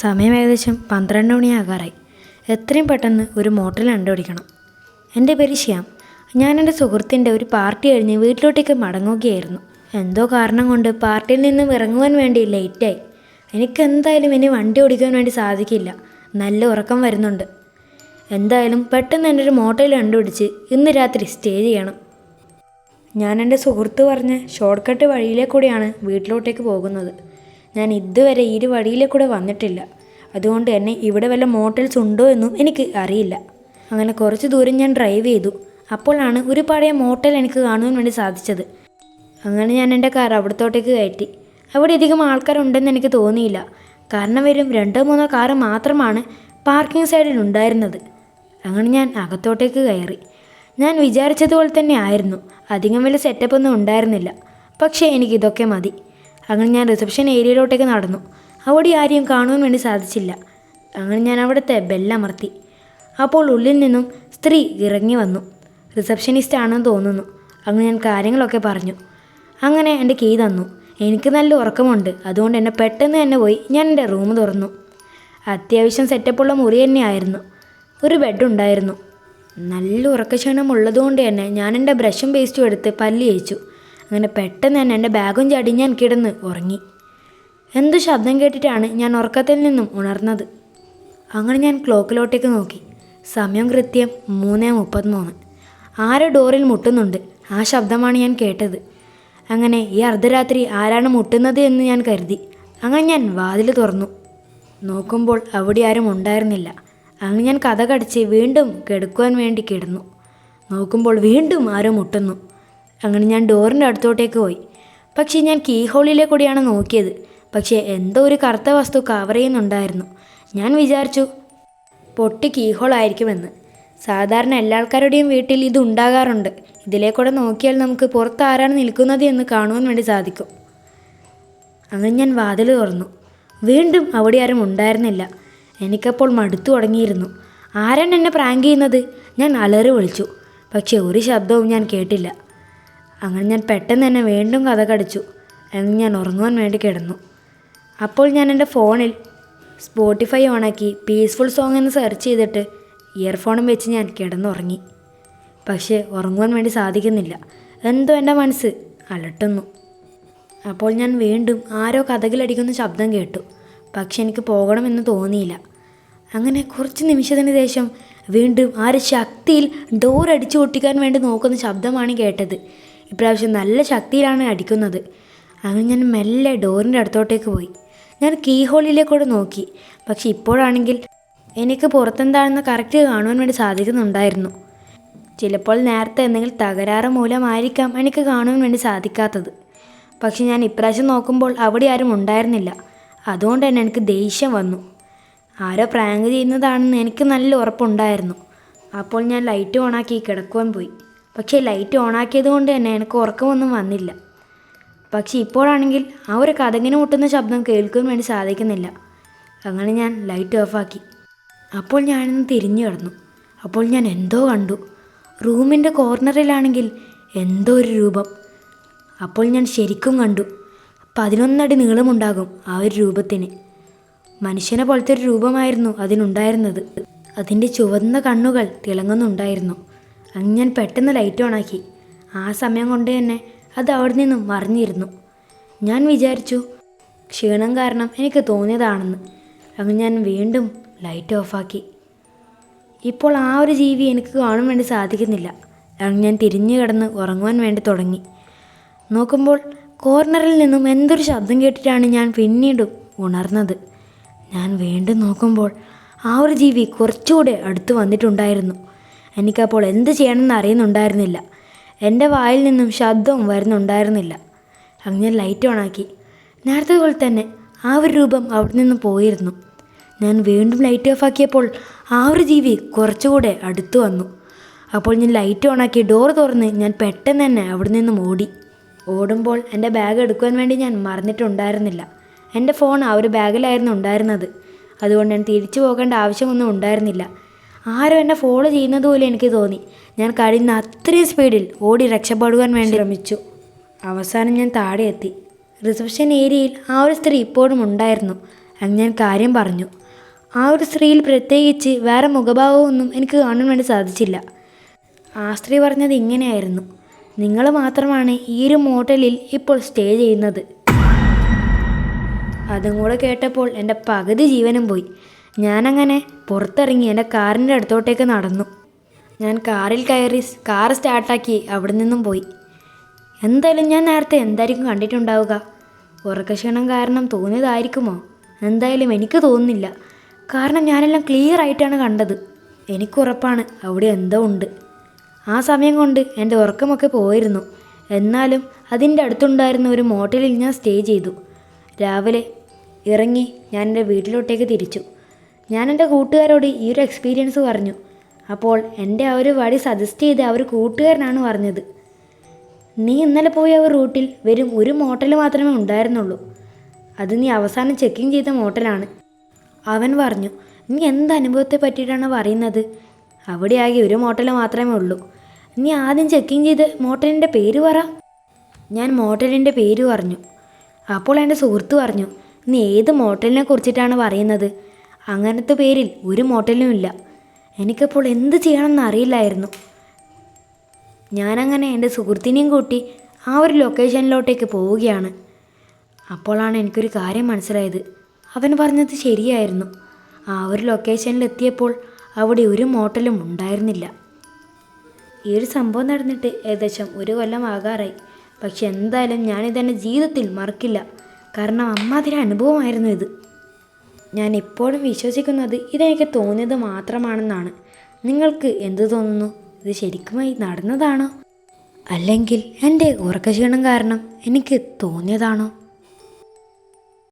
സമയം ഏകദേശം പന്ത്രണ്ട് മണിയാകാറായി. എത്രയും പെട്ടെന്ന് ഒരു മോട്ടറിൽ കണ്ടുപിടിക്കണം എന്റെ പേര് ശ്യാം. ഞാൻ എന്റെ സുഹൃത്തിന്റെ ഒരു പാർട്ടി കഴിഞ്ഞ് വീട്ടിലോട്ടേക്ക് മടങ്ങുകയായിരുന്നു. എന്തോ കാരണം കൊണ്ട് പാർട്ടിയിൽ നിന്നും ഇറങ്ങുവാൻ വേണ്ടി ലേറ്റായി. എനിക്ക് എന്തായാലും ഇനി വണ്ടി ഓടിക്കാൻ വേണ്ടി സാധിക്കില്ല. നല്ല ഉറക്കം വരുന്നുണ്ട്. എന്തായാലും പെട്ടെന്ന് എന്റെ ഒരു മോട്ടോയിൽ കണ്ടുപിടിച്ച് ഇന്ന് രാത്രി സ്റ്റേ ചെയ്യണം. ഞാൻ എന്റെ സുഹൃത്ത് പറഞ്ഞ ഷോർട്ട് കട്ട് വഴിയിലെ കൂടിയാണ് വീട്ടിലോട്ടേക്ക് പോകുന്നത്. ഞാൻ ഇതുവരെ ഈ വഴിയിലെ കൂടെ വന്നിട്ടില്ല. അതുകൊണ്ട് തന്നെ ഇവിടെ വല്ല മോട്ടൽസ് ഉണ്ടോ എന്നും എനിക്ക് അറിയില്ല. അങ്ങനെ കുറച്ച് ദൂരം ഞാൻ ഡ്രൈവ് ചെയ്തു. അപ്പോഴാണ് ഒരു പഴയ മോട്ടൽ എനിക്ക് കാണുവാൻ വേണ്ടി സാധിച്ചത്. അങ്ങനെ ഞാൻ എന്റെ കാർ അവിടത്തോട്ടേക്ക് കയറ്റി. അവിടെ അധികം ആൾക്കാരുണ്ടെന്ന് എനിക്ക് തോന്നിയില്ല. കാരണം വരും രണ്ടോ മൂന്നോ കാറ് മാത്രമാണ് പാർക്കിംഗ് സൈഡിൽ ഉണ്ടായിരുന്നത്. അങ്ങനെ ഞാൻ അകത്തോട്ടേക്ക് കയറി. ഞാൻ വിചാരിച്ചതുപോലെ തന്നെ ആയിരുന്നു. അധികം വലിയ സെറ്റപ്പ് ഒന്നും ഉണ്ടായിരുന്നില്ല. പക്ഷേ എനിക്കിതൊക്കെ മതി. അങ്ങനെ ഞാൻ റിസപ്ഷൻ ഏരിയയിലോട്ടേക്ക് നടന്നു. അവിടെ ആരെയും കാണുവാൻ വേണ്ടി സാധിച്ചില്ല. അങ്ങനെ ഞാൻ അവിടുത്തെ ബെല്ലമർത്തി അപ്പോൾ ഉള്ളിൽ നിന്നും സ്ത്രീ ഇറങ്ങി വന്നു. റിസപ്ഷനിസ്റ്റ് ആണെന്ന് തോന്നുന്നു. അങ്ങനെ ഞാൻ കാര്യങ്ങളൊക്കെ പറഞ്ഞു. അങ്ങനെ എന്റെ കീ തന്നു. എനിക്ക് നല്ല ഉറക്കമുണ്ട്. അതുകൊണ്ട് എന്നെ പെട്ടെന്ന് തന്നെ പോയി ഞാൻ എന്റെ റൂം തുറന്നു. അത്യാവശ്യം സെറ്റപ്പുള്ള മുറി തന്നെയായിരുന്നു. ഒരു ബെഡ് ഉണ്ടായിരുന്നു. നല്ല ഉറക്കക്ഷീണം ഉള്ളതുകൊണ്ട് തന്നെ ഞാൻ എന്റെ ബ്രഷും പേസ്റ്റും എടുത്ത് പല്ല് തേച്ചു. അങ്ങനെ പെട്ടെന്ന് തന്നെ എന്റെ ബാഗും ചാടി ഞാൻ കിടന്ന് ഉറങ്ങി. എന്ത് ശബ്ദം കേട്ടിട്ടാണ് ഞാൻ ഉറക്കത്തിൽ നിന്നും ഉണർന്നത്. അങ്ങനെ ഞാൻ ക്ലോക്കിലോട്ടേക്ക് നോക്കി. സമയം കൃത്യം മൂന്ന് മുപ്പത്തിമൂന്ന്. ആരോ ഡോറിൽ മുട്ടുന്നുണ്ട്. ആ ശബ്ദമാണ് ഞാൻ കേട്ടത്. അങ്ങനെ ഈ അർദ്ധരാത്രി ആരാണ് മുട്ടുന്നത് എന്ന് ഞാൻ കരുതി. അങ്ങനെ ഞാൻ വാതിൽ തുറന്നു. നോക്കുമ്പോൾ അവിടെ ആരും ഉണ്ടായിരുന്നില്ല. അങ്ങനെ ഞാൻ കഥ കടിച്ച് വീണ്ടും കിടക്കുവാൻ വേണ്ടി കിടന്നു. നോക്കുമ്പോൾ വീണ്ടും ആരോ മുട്ടുന്നു. അങ്ങനെ ഞാൻ ഡോറിന്റെ അടുത്തോട്ടേക്ക് പോയി. പക്ഷേ ഞാൻ കീ ഹോളിലെ കൂടിയാണ് നോക്കിയത്. പക്ഷേ എന്തോ ഒരു കറുത്ത വസ്തു കവർ ചെയ്യുന്നുണ്ടായിരുന്നു. ഞാൻ വിചാരിച്ചു പൊട്ടി കീ ഹോൾ ആയിരിക്കുമെന്ന്. സാധാരണ എല്ലാ ആൾക്കാരുടെയും വീട്ടിൽ ഇത് ഉണ്ടാകാറുണ്ട്. ഇതിലെ കൂടെ നോക്കിയാൽ നമുക്ക് പുറത്ത് ആരാണ് നിൽക്കുന്നത് എന്ന് കാണുവാൻ വേണ്ടി സാധിക്കും. അങ്ങനെ ഞാൻ വാതിൽ തുറന്നു. വീണ്ടും അവിടെ ആരും ഉണ്ടായിരുന്നില്ല. എനിക്കപ്പോൾ മടുത്തു തുടങ്ങിയിരുന്നു. ആരാണ് എന്നെ പ്രാങ്ക് ചെയ്യുന്നത്? ഞാൻ അലറി വിളിച്ചു. പക്ഷേ ഒരു ശബ്ദവും ഞാൻ കേട്ടില്ല. അങ്ങനെ ഞാൻ പെട്ടെന്ന് തന്നെ വീണ്ടും കഥ കടിച്ചു. അങ്ങനെ ഞാൻ ഉറങ്ങുവാൻ വേണ്ടി കിടന്നു. അപ്പോൾ ഞാൻ എന്റെ ഫോണിൽ സ്പോട്ടിഫൈ ഓണാക്കി പീസ്ഫുൾ സോങ് എന്ന് സെർച്ച് ചെയ്തിട്ട് ഇയർഫോണും വെച്ച് ഞാൻ കിടന്നുറങ്ങി. പക്ഷേ ഉറങ്ങുവാൻ വേണ്ടി സാധിക്കുന്നില്ല. എന്തോ എന്റെ മനസ്സ് അലട്ടുന്നു. അപ്പോൾ ഞാൻ വീണ്ടും ആരോ കഥകളടിക്കുന്ന ശബ്ദം കേട്ടു. പക്ഷെ എനിക്ക് പോകണമെന്ന് തോന്നിയില്ല. അങ്ങനെ കുറച്ച് നിമിഷത്തിന് ശേഷം വീണ്ടും ആര് ശക്തിയിൽ ഡോർ അടിച്ചു പൊട്ടിക്കാൻ വേണ്ടി നോക്കുന്ന ശബ്ദമാണ് കേട്ടത്. ഇപ്രാവശ്യം നല്ല ശക്തിയിലാണ് അടിക്കുന്നത്. അങ്ങനെ ഞാൻ മെല്ലെ ഡോറിന്റെ അടുത്തോട്ടേക്ക് പോയി. ഞാൻ കീ ഹോളിലേക്കൂടെ നോക്കി. പക്ഷെ ഇപ്പോഴാണെങ്കിൽ എനിക്ക് പുറത്തെന്താണെന്ന് കറക്റ്റ് കാണുവാൻ വേണ്ടി സാധിക്കുന്നുണ്ടായിരുന്നു. ചിലപ്പോൾ നേരത്തെ എന്തെങ്കിലും തകരാറ് മൂലമായിരിക്കാം എനിക്ക് കാണുവാൻ വേണ്ടി സാധിക്കാത്തത്. പക്ഷെ ഞാൻ ഇപ്രാവശ്യം നോക്കുമ്പോൾ അവിടെ ആരും ഉണ്ടായിരുന്നില്ല. അതുകൊണ്ട് തന്നെ എനിക്ക് ദേഷ്യം വന്നു. ആരോ പ്രാങ്ക് ചെയ്യുന്നതാണെന്ന് എനിക്ക് നല്ല ഉറപ്പുണ്ടായിരുന്നു. അപ്പോൾ ഞാൻ ലൈറ്റ് ഓണാക്കി കിടക്കുവാൻ പോയി. പക്ഷേ ലൈറ്റ് ഓണാക്കിയത് കൊണ്ട് തന്നെ എനിക്ക് ഉറക്കമൊന്നും വന്നില്ല. പക്ഷെ ഇപ്പോഴാണെങ്കിൽ ആ ഒരു കഥകിന് മുട്ടുന്ന ശബ്ദം കേൾക്കുവാൻ വേണ്ടി സാധിക്കുന്നില്ല. അങ്ങനെ ഞാൻ ലൈറ്റ് ഓഫാക്കി. അപ്പോൾ ഞാനൊന്ന് തിരിഞ്ഞു കിടന്നു. അപ്പോൾ ഞാൻ എന്തോ കണ്ടു. റൂമിന്റെ കോർണറിലാണെങ്കിൽ എന്തോ ഒരു രൂപം. അപ്പോൾ ഞാൻ ശരിക്കും കണ്ടു. പതിനൊന്നടി നീളമുണ്ടാകും ആ ഒരു രൂപത്തിന്. മനുഷ്യനെ പോലത്തെ ഒരു രൂപമായിരുന്നു അതിനുണ്ടായിരുന്നത്. അതിന്റെ ചുവന്ന കണ്ണുകൾ തിളങ്ങുന്നുണ്ടായിരുന്നു. അങ്ങ് ഞാൻ പെട്ടെന്ന് ലൈറ്റ് ഓണാക്കി ആ സമയം കൊണ്ട് തന്നെ അത് അവിടെ നിന്നും മറിഞ്ഞിരുന്നു. ഞാൻ വിചാരിച്ചു ക്ഷീണം കാരണം എനിക്ക് തോന്നിയതാണെന്ന്. അങ്ങ് ഞാൻ വീണ്ടും ലൈറ്റ് ഓഫാക്കി ഇപ്പോൾ ആ ഒരു ജീവി എനിക്ക് കാണാൻ വേണ്ടി സാധിക്കുന്നില്ല. അങ്ങ് ഞാൻ തിരിഞ്ഞു കിടന്ന് ഉറങ്ങുവാൻ വേണ്ടി തുടങ്ങി. നോക്കുമ്പോൾ കോർണറിൽ നിന്നും എന്തൊരു ശബ്ദം കേട്ടിട്ടാണ് ഞാൻ പിന്നീട് ഉണർന്നത്. ഞാൻ വീണ്ടും നോക്കുമ്പോൾ ആ ഒരു ജീവി കുറച്ചുകൂടെ അടുത്ത് വന്നിട്ടുണ്ടായിരുന്നു. എനിക്കപ്പോൾ എന്ത് ചെയ്യണമെന്ന് അറിയുന്നുണ്ടായിരുന്നില്ല. എന്റെ വായിൽ നിന്നും ശബ്ദവും വരുന്നുണ്ടായിരുന്നില്ല. അങ്ങനെ ഞാൻ ലൈറ്റ് ഓണാക്കി നേരത്തെ പോലെ തന്നെ ആ ഒരു രൂപം അവിടെ നിന്ന് പോയിരുന്നു. ഞാൻ വീണ്ടും ലൈറ്റ് ഓഫ് ആക്കിയപ്പോൾ ആ ഒരു ജീവി കുറച്ചുകൂടെ അടുത്തു വന്നു. അപ്പോൾ ഞാൻ ലൈറ്റ് ഓണാക്കി ഡോർ തുറന്ന് ഞാൻ പെട്ടെന്ന് തന്നെ അവിടെ നിന്നും ഓടി ഓടുമ്പോൾ എന്റെ ബാഗ് എടുക്കുവാൻ വേണ്ടി ഞാൻ മറന്നിട്ടുണ്ടായിരുന്നില്ല. എന്റെ ഫോൺ ആ ഒരു ബാഗിലായിരുന്നു ഉണ്ടായിരുന്നത്. അതുകൊണ്ട് ഞാൻ തിരിച്ചു പോകേണ്ട ആവശ്യമൊന്നും ഉണ്ടായിരുന്നില്ല. ആരും എന്നെ ഫോളോ ചെയ്യുന്നത് പോലെ എനിക്ക് തോന്നി. ഞാൻ കഴിയുന്ന അത്രയും സ്പീഡിൽ ഓടി രക്ഷപ്പെടുവാൻ വേണ്ടി ശ്രമിച്ചു. അവസാനം ഞാൻ താഴെ എത്തി. റിസപ്ഷൻ ഏരിയയിൽ ആ ഒരു സ്ത്രീ ഇപ്പോഴും ഉണ്ടായിരുന്നു. അന്ന് ഞാൻ കാര്യം പറഞ്ഞു. ആ ഒരു സ്ത്രീയിൽ പ്രത്യേകിച്ച് വേറെ മുഖഭാവമൊന്നും എനിക്ക് കാണാൻ വേണ്ടി സാധിച്ചില്ല. ആ സ്ത്രീ പറഞ്ഞത് ഇങ്ങനെയായിരുന്നു. നിങ്ങൾ മാത്രമാണ് ഈ ഒരു മോട്ടലിൽ ഇപ്പോൾ സ്റ്റേ ചെയ്യുന്നത്. അതും കൂടെ കേട്ടപ്പോൾ എന്റെ പകുതി ജീവനും പോയി. ഞാനങ്ങനെ പുറത്തിറങ്ങി എന്റെ കാറിന്റെ അടുത്തോട്ടേക്ക് നടന്നു. ഞാൻ കാറിൽ കയറി കാർ സ്റ്റാർട്ടാക്കി അവിടെ നിന്നും പോയി. എന്തായാലും ഞാൻ നേരത്തെ എന്തായിരിക്കും കണ്ടിട്ടുണ്ടാവുക? ഉറക്കക്ഷീണം കാരണം തോന്നിയതായിരിക്കുമോ? എന്തായാലും എനിക്ക് തോന്നുന്നില്ല. കാരണം ഞാനെല്ലാം ക്ലിയർ ആയിട്ടാണ് കണ്ടത്. എനിക്കുറപ്പാണ് അവിടെ എന്തോ ഉണ്ട്. ആ സമയം കൊണ്ട് എന്റെ ഉറക്കമൊക്കെ പോയിരുന്നു. എന്നാലും അതിന്റെ അടുത്തുണ്ടായിരുന്ന ഒരു മോട്ടലിൽ ഞാൻ സ്റ്റേ ചെയ്തു. രാവിലെ ഇറങ്ങി ഞാൻ എന്റെ വീട്ടിലോട്ടേക്ക് തിരിച്ചു. ഞാൻ എന്റെ കൂട്ടുകാരോട് ഈ ഒരു എക്സ്പീരിയൻസ് പറഞ്ഞു. അപ്പോൾ എന്റെ ആ ഒരു വഴി സജസ്റ്റ് ചെയ്ത് ആ ഒരു കൂട്ടുകാരനാണ് പറഞ്ഞത്. നീ ഇന്നലെ പോയ ഒരു റൂട്ടിൽ വെറും ഒരു മോട്ടൽ മാത്രമേ ഉണ്ടായിരുന്നുള്ളൂ. അത് നീ അവസാനം ചെക്കിങ് ചെയ്ത മോട്ടലാണ്. അവൻ പറഞ്ഞു നീ എന്ത് അനുഭവത്തെ പറ്റിയിട്ടാണ് പറയുന്നത്? അവിടെ ആകെ ഒരു മോട്ടൽ മാത്രമേ ഉള്ളൂ. നീ ആദ്യം ചെക്കിങ് ചെയ്ത് മോട്ടലിന്റെ പേര് പറ. ഞാൻ മോട്ടലിന്റെ പേര് പറഞ്ഞു. അപ്പോൾ എന്റെ സുഹൃത്ത് പറഞ്ഞു നീ ഏത് മോട്ടലിനെ കുറിച്ചിട്ടാണ് പറയുന്നത്? അങ്ങനത്തെ പേരിൽ ഒരു മോട്ടലും ഇല്ല എനിക്കപ്പോൾ എന്ത് ചെയ്യണമെന്ന് അറിയില്ലായിരുന്നു. ഞാനങ്ങനെ എന്റെ സുഹൃത്തിനെയും കൂട്ടി ആ ഒരു ലൊക്കേഷനിലോട്ടേക്ക് പോവുകയാണ്. അപ്പോഴാണ് എനിക്കൊരു കാര്യം മനസ്സിലായത്. അവൻ പറഞ്ഞത് ശരിയായിരുന്നു. ആ ഒരു ലൊക്കേഷനിലെത്തിയപ്പോൾ അവിടെ ഒരു മോട്ടലും ഉണ്ടായിരുന്നില്ല. ഈ ഒരു സംഭവം നടന്നിട്ട് ഏകദേശം ഒരു കൊല്ലം ആകാറായി. പക്ഷെ എന്തായാലും ഞാനിതെന്റെ ജീവിതത്തിൽ മറക്കില്ല. കാരണം അമ്മാതിരി അനുഭവമായിരുന്നു ഇത്. ഞാൻ ഇപ്പോഴും വിശ്വസിക്കുന്നത് ഇതെനിക്ക് തോന്നിയത് മാത്രമാണെന്നാണ്. നിങ്ങൾക്ക് എന്തു തോന്നുന്നു? ഇത് ശരിക്കുമായി നടന്നതാണോ? അല്ലെങ്കിൽ എന്റെ ഉറക്കക്ഷീണം കാരണം എനിക്ക് തോന്നിയതാണോ?